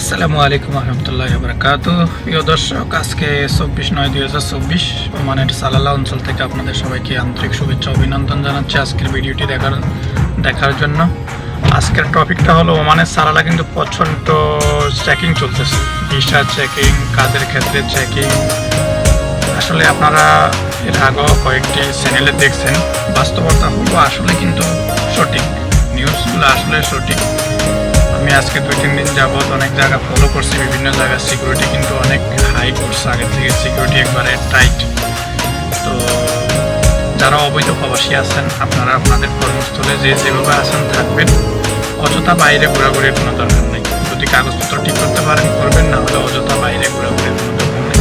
আসসালামু আলাইকুম রহমতুল্লাহ বরকাত প্রিয় দর্শক, আজকে চব্বিশ নয় দুই হাজার চব্বিশ ওমানের সালালা অঞ্চল থেকে আপনাদের সবাইকে আন্তরিক শুভেচ্ছা অভিনন্দন জানাচ্ছি আজকের ভিডিওটি দেখার দেখার জন্য। আজকের টপিকটা হলো ওমানের সালালা কিন্তু প্রচণ্ড চেকিং চলতেছে। ভিসা চেকিং, কাজের ক্ষেত্রে চেকিং। আসলে আপনারা এর আগেও কয়েকটি চ্যানেলে দেখছেন। বাস্তবতা হলো আসলে কিন্তু সঠিক। নিউজগুলো আসলে সঠিক। আমি আজকে দুই, তিন দিন যাবৎ অনেক জায়গা ফলো করছি, বিভিন্ন জায়গায় সিকিউরিটি কিন্তু অনেক হাই করছে। আগে থেকে সিকিউরিটি একবারে টাইট তো যারা অবৈধ প্রবাসী আছেন, আপনারা আপনাদের কর্মস্থলে যে যেভাবে আছেন থাকবেন। অযথা বাইরে ঘোরাঘুরির কোনো দরকার নেই। যদি কাগজপত্র ঠিক করতে পারেন, করবেন, না হলে অযথা বাইরে ঘোরাঘুরির কোনো দরকার নেই।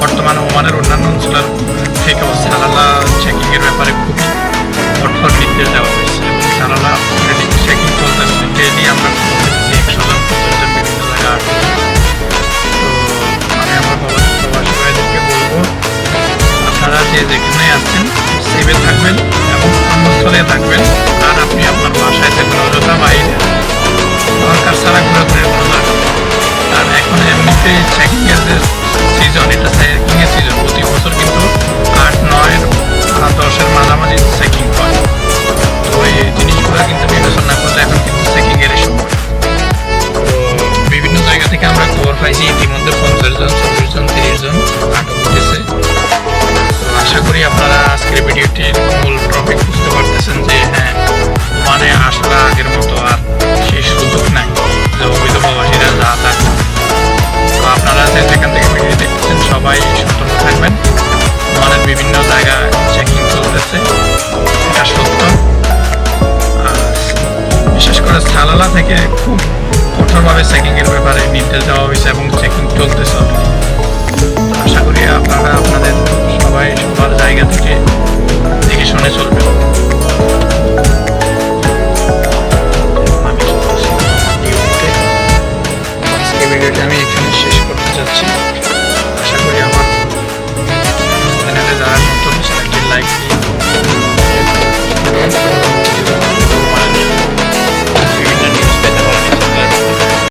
বর্তমানে ওমানের অন্যান্য অঞ্চলের তো আশা করি আপনারা আজকের ভিডিওটির মূল টপিক বুঝতে পারতেছেন যে হ্যাঁ মানে আসলে আগের মতো আর সেই সুযোগ নাই যে অবৈধ প্রবাসীরা যা তা তো আপনারা যে যেখান থেকে ভিডিও দেখতেছেন, সবাই সতর্ক থাকবেন। আমাদের বিভিন্ন জায়গায় চেকিং চলতেছে, এটা সত্য। বিশেষ করে সালালা থেকে খুব কঠোরভাবে চেকিংয়ের ব্যাপারে নির্দেশ দেওয়া হয়েছে এবং চেকিং আমি এখানে শেষ করতে যাচ্ছি। আশা করি আমার চ্যানেলে যারা নতুন চ্যানেলটি লাইক দিয়ে